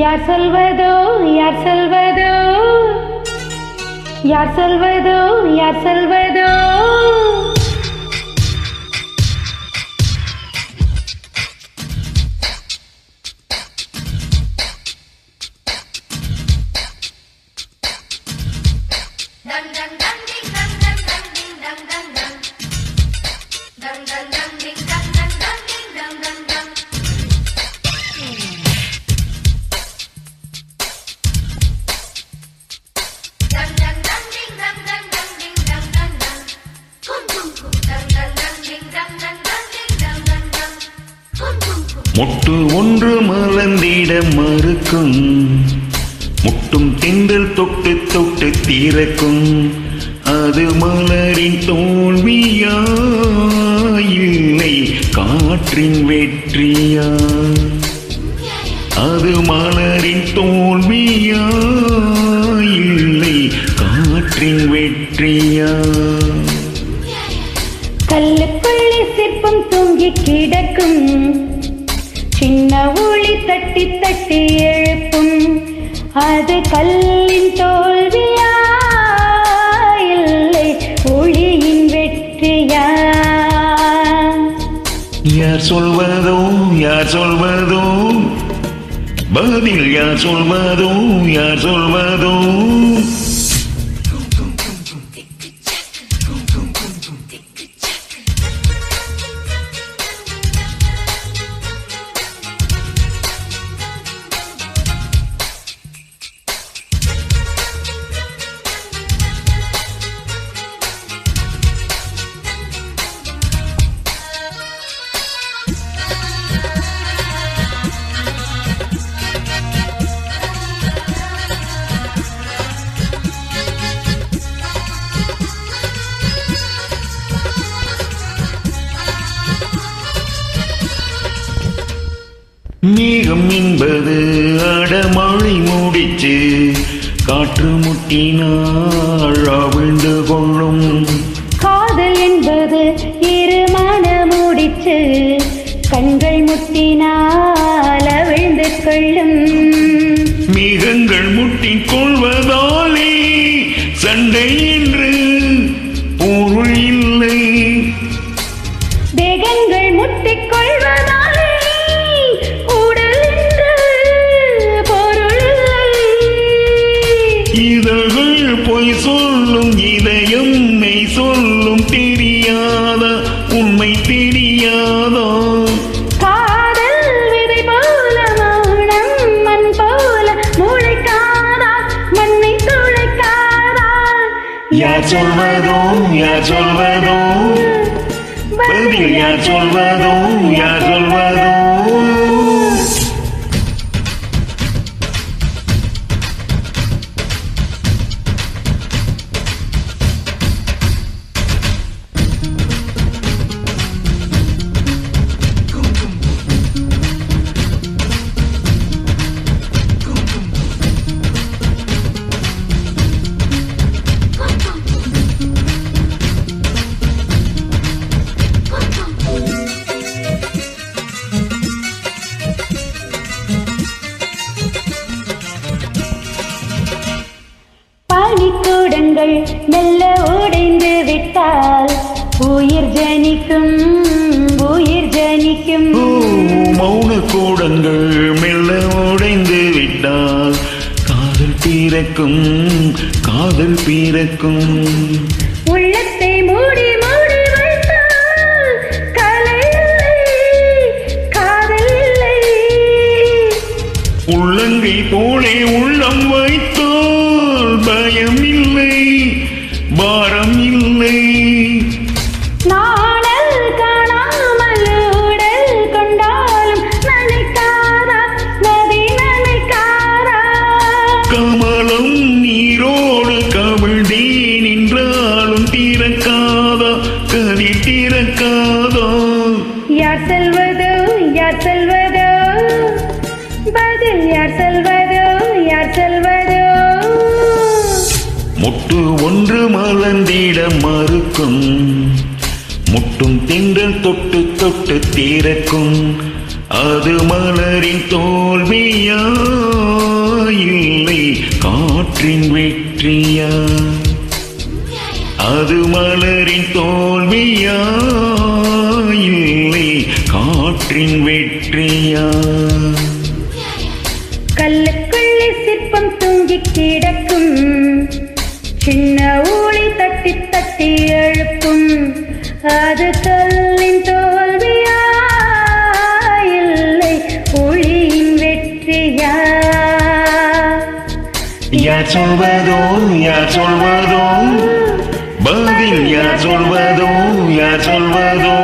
யார் சொல்வதோ யார் சொல்வதோ யார் சொல்வதோ யார் சொல்வதோ Dang dang dang ding dang dang dang ding dang dang dang. Dang dang dang ding முட்டு ஒன்று மலர்ந்திட மறுக்கும். முட்டும் திங்கள் தொட்டு தொட்டு தீரக்கும் அது மலரின் தோல்வியா இல்லை காற்றின் வெற்றியா. அது மலரின் தோல்வியா இல்லை காற்றின் வெற்றியா. கல்லுக்குள்ளே சிற்பம் தூங்கி கிடக்கும். கட்டி எழுப்பும் அது கல்லின் தோல்வியா? இல்லை ஒளியின் வெற்றியா? யார் சொல்வதோ யார் சொல்வதோ பதில் யார் சொல்வதோ யார் சொல்வதோ மேகம் என்பது அடமழை முடிச்சு காற்று முட்டினால் அவிழ்ந்து கொள்ளும். காதல் என்பது இருமான முடிச்சு கண்கள் முட்டினால் அவிழ்ந்து கொள்ளும். இதழ்கள் பொய் சொல்லும் இதயம் மெய் சொல்லும் தெரியாதா உண்மை தெரியாதா? யார் சொல்வதோ யார் சொல்வதோ பதில் யார் சொல்வதோ யார் சொல்வதோ பனிக்கூடங்கள் மெல்ல உடைந்து விட்டால் உயிர் ஜனிக்கும் உயிர் ஜனிக்கும். மௌன கூடங்கள் மெல்ல உடைந்து விட்டால் காதல் பிறக்கும் காதல் பிறக்கும். உள்ளத்தை மூடி மூடி வைத்தால் கலை காதல் உள்ளங்கை போலே உள்ளம் வைத்தால் பயம் இல்லை பாரம் இல்லை கமலம் நீரோடு கவிழ்ந்தே நின்றாலும் திறக்காதா கதி திறக்காதா? யார் செல்வதோ யார் செல்வதோ? முட்டு ஒன்று மலர்ந்திட மறுக்கும். முட்டும் திங்கள் தொட்டு தொட்டு தீரக்கும். அது மலரின் தோல்வியா இல்லை காற்றின் வெற்றியா. அது மலரின் தோல்வியா இல்லை காற்றின் வெற்றியா. கல்லுக்குள்ளே சிற்பம் தூங்கி கிடக்கும். சின்ன ஊழி தட்டி தட்டி எழுப்பும் அது கல்லின் தோல்வியா இல்லை ஒளியின் வெற்றியா? யார் சொல்வதோ யார் சொல்வதோ பதில் யார் சொல்வதோ யார் சொல்வதோ